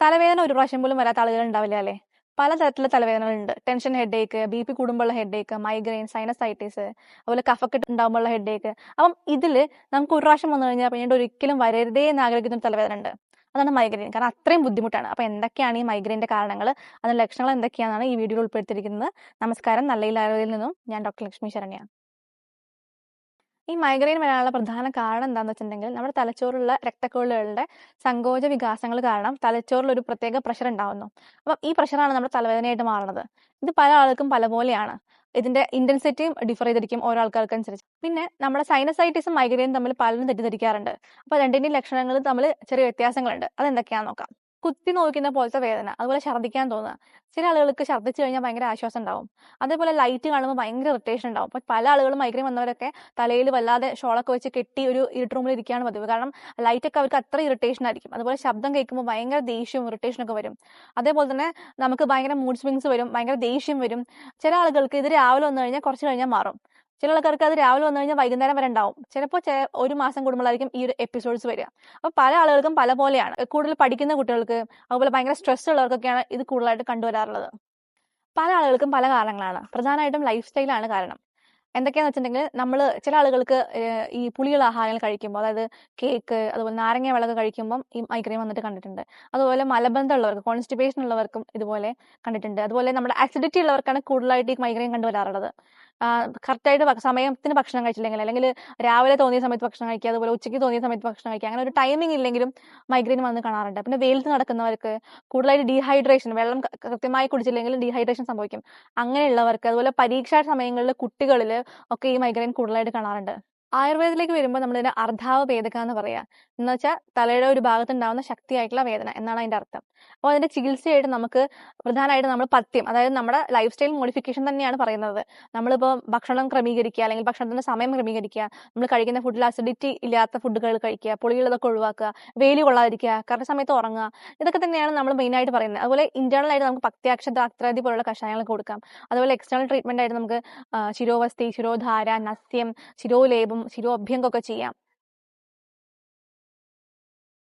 തലവേദന ഒരു പ്രാവശ്യം പോലും വരാത്ത ആളുകൾ ഉണ്ടാവില്ല അല്ലേ? പലതരത്തിലുള്ള തലവേദനകളുണ്ട്. ടെൻഷൻ ഹെഡേക്ക് ബി പി കൂടുമ്പോഴുള്ള ഹെഡേക്ക് മൈഗ്രെയിൻ സൈനസൈറ്റിസ് അതുപോലെ കഫക്കെട്ട് ഉണ്ടാകുമ്പോഴുള്ള ഹെഡേക്ക് അപ്പം ഇതിൽ നമുക്ക് ഒരു പ്രാവശ്യം വന്നു കഴിഞ്ഞാൽ പിന്നീട് ഒരിക്കലും വരരുതേ എന്ന് ആഗ്രഹിക്കുന്ന തലവേദന ഉണ്ട്. അതാണ് മൈഗ്രെയിൻ കാരണം അത്രയും ബുദ്ധിമുട്ടാണ്. അപ്പോൾ എന്തൊക്കെയാണ് ഈ മൈഗ്രെയിന്റെ കാരണങ്ങൾ? അതിന്റെ ലക്ഷണങ്ങൾ എന്തൊക്കെയാണെന്നാണ് ഈ വീഡിയോയിൽ ഉൾപ്പെടുത്തിയിരിക്കുന്നത്. നമസ്കാരം. നല്ല ഇല്ലാതെ നിന്നും ഞാൻ ഡോക്ടർ ലക്ഷ്മി ശരണ്യ. ഈ മൈഗ്രെയിൻ വരാനുള്ള പ്രധാന കാരണം എന്താണെന്ന് വെച്ചിട്ടുണ്ടെങ്കിൽ നമ്മുടെ തലച്ചോറിലുള്ള രക്തക്കുഴലുകളുടെ സങ്കോച വികാസങ്ങൾ കാരണം തലച്ചോറിൽ ഒരു പ്രത്യേക പ്രഷർ ഉണ്ടാവുന്നു. അപ്പം ഈ പ്രഷറാണ് നമ്മുടെ തലവേദനയായിട്ട് മാറുന്നത്. ഇത് പല ആൾക്കും പലപോലെയാണ്. ഇതിന്റെ ഇന്റൻസിറ്റിയും ഡിഫർ ചെയ്തിരിക്കും ഓരോ ആൾക്കാർക്ക് അനുസരിച്ച് പിന്നെ നമ്മുടെ സൈനസൈറ്റിസും മൈഗ്രെയിനും തമ്മിൽ പലരും തെറ്റിദ്ധരിക്കാറുണ്ട്. അപ്പോൾ രണ്ടിന്റെയും ലക്ഷണങ്ങളും തമ്മിൽ ചെറിയ വ്യത്യാസങ്ങളുണ്ട്. അതെന്തൊക്കെയാണെന്ന് നോക്കാം. കുത്തി നോക്കുന്ന പോലത്തെ വേദന. അതുപോലെ ഛർദ്ദിക്കാൻ തോന്നുക. ചില ആളുകൾക്ക് ഛർദ്ദിച്ചു കഴിഞ്ഞാൽ ഭയങ്കര ആശ്വാസം ഉണ്ടാവും. അതേപോലെ ലൈറ്റ് കാണുമ്പോൾ ഭയങ്കര ഇറിറ്റേഷൻ ഉണ്ടാവും. അപ്പോൾ പല ആളുകളും മൈഗ്രെയിൻ വന്നവരൊക്കെ തലയിൽ വല്ലാതെ ഷോളൊക്കെ വെച്ച് കെട്ടി ഒരു ഇരുട്ട് റൂമിൽ ഇരിക്കുകയാണ് പതിവ്. കാരണം ലൈറ്റൊക്കെ അവർക്ക് അത്ര ഇറിറ്റേഷൻ ആയിരിക്കും. അതുപോലെ ശബ്ദം കേൾക്കുമ്പോൾ ഭയങ്കര ദേഷ്യവും ഇറിറ്റേഷൻ ഒക്കെ വരും. അതേപോലെ തന്നെ നമുക്ക് ഭയങ്കര മൂഡ് സ്വിങ്സ് വരും ഭയങ്കര ദേഷ്യം വരും. ചില ആളുകൾക്ക് ഇത് രാവിലെ വന്നു കഴിഞ്ഞാൽ കുറച്ച് കഴിഞ്ഞാൽ മാറും. ചില ആൾക്കാർക്ക് അത് രാവിലെ വന്നു കഴിഞ്ഞാൽ വൈകുന്നേരം വരെ ഉണ്ടാവും. ചിലപ്പോൾ ഒരു മാസം കൂടുമ്പോഴായിരിക്കും ഈ ഒരു എപ്പിസോഡ്സ് വരിക. അപ്പോൾ പല ആളുകൾക്കും പല പോലെയാണ്. കൂടുതൽ പഠിക്കുന്ന കുട്ടികൾക്ക് അതുപോലെ ഭയങ്കര സ്ട്രെസ് ഉള്ളവർക്കൊക്കെയാണ് ഇത് കൂടുതലായിട്ട് കണ്ടുവരാറുള്ളത്. പല ആളുകൾക്കും പല കാരണങ്ങളാണ്. പ്രധാനമായിട്ടും ലൈഫ് സ്റ്റൈലാണ് കാരണം. എന്തൊക്കെയാന്ന് വെച്ചിട്ടുണ്ടെങ്കിൽ നമ്മൾ ചില ആളുകൾക്ക് ഈ പുളിയുള്ള ആഹാരങ്ങൾ കഴിക്കുമ്പോൾ അതായത് കേക്ക് അതുപോലെ നാരങ്ങ വെള്ളമൊക്കെ കഴിക്കുമ്പോൾ ഈ മൈഗ്രെയിൻ വന്നിട്ട് കണ്ടിട്ടുണ്ട്. അതുപോലെ മലബന്ധം ഉള്ളവർക്ക് കോൺസ്റ്റിപ്പേഷൻ ഉള്ളവർക്കും ഇതുപോലെ കണ്ടിട്ടുണ്ട്. അതുപോലെ നമ്മുടെ അസിഡിറ്റി ഉള്ളവർക്കാണ് കൂടുതലായിട്ട് ഈ മൈഗ്രെയിൻ കണ്ടുവരാറുള്ളത്. കറക്റ്റായിട്ട് സമയത്തിന് ഭക്ഷണം കഴിച്ചില്ലെങ്കിൽ അല്ലെങ്കിൽ രാവിലെ തോന്നിയ സമയത്ത് ഭക്ഷണം കഴിക്കുക അതുപോലെ ഉച്ചയ്ക്ക് തോന്നിയ സമയത്ത് ഭക്ഷണം കഴിക്കുക അങ്ങനെ ഒരു ടൈമിംഗ് ഇല്ലെങ്കിലും മൈഗ്രെയിൻ വന്ന് കാണാറുണ്ട്. പിന്നെ വെയിലത്ത് നടക്കുന്നവർക്ക് കൂടുതലായിട്ട് ഡീഹൈഡ്രേഷൻ വെള്ളം കൃത്യമായി കുടിച്ചില്ലെങ്കിൽ ഡീഹൈഡ്രേഷൻ സംഭവിക്കും. അങ്ങനെയുള്ളവർക്ക് അതുപോലെ പരീക്ഷാ സമയങ്ങളിൽ കുട്ടികളിൽ ഒക്കെ ഈ മൈഗ്രെയിൻ കൂടുതലായിട്ട് കാണാറുണ്ട്. ആയുർവേദത്തിലേക്ക് വരുമ്പോൾ നമ്മളിതിനെ അർദ്ധാവ വേദക എന്ന് പറയാ. എന്ന് വെച്ചാൽ തലയുടെ ഒരു ഭാഗത്തുണ്ടാവുന്ന ശക്തിയായിട്ടുള്ള വേദന. എന്നാണ് അതിന്റെ അർത്ഥം. അപ്പോൾ അതിന്റെ ചികിത്സയായിട്ട് നമുക്ക് പ്രധാനമായിട്ട് നമ്മൾ പഥ്യം അതായത് നമ്മുടെ ലൈഫ് സ്റ്റൈൽ മോഡിഫിക്കേഷൻ തന്നെയാണ് പറയുന്നത്. നമ്മളിപ്പോൾ ഭക്ഷണം ക്രമീകരിക്കുക അല്ലെങ്കിൽ ഭക്ഷണത്തിന്റെ സമയം ക്രമീകരിക്കുക നമ്മൾ കഴിക്കുന്ന ഫുഡിൽ അസിഡിറ്റി ഇല്ലാത്ത ഫുഡുകൾ കഴിക്കുക പുളിയുള്ളതൊക്കെ ഒഴിവാക്കുക വേലി കൊള്ളാതിരിക്കുക കറക്റ്റ് സമയത്ത് ഉറങ്ങുക ഇതൊക്കെ തന്നെയാണ് നമ്മൾ മെയിനായിട്ട് പറയുന്നത്. അതുപോലെ ഇന്റേണൽ ആയിട്ട് നമുക്ക് പത്യാക്ഷത അത്രാദി പോലുള്ള കഷായങ്ങൾ കൊടുക്കാം. അതുപോലെ എക്സ്റ്റേണൽ ട്രീറ്റ്മെന്റ് ആയിട്ട് നമുക്ക് ശിരോവസ്തി ശിരോധാര നസ്യം ശിരോലേപം ശിരോഭ്യങ്കൊക്കെ ചെയ്യാം.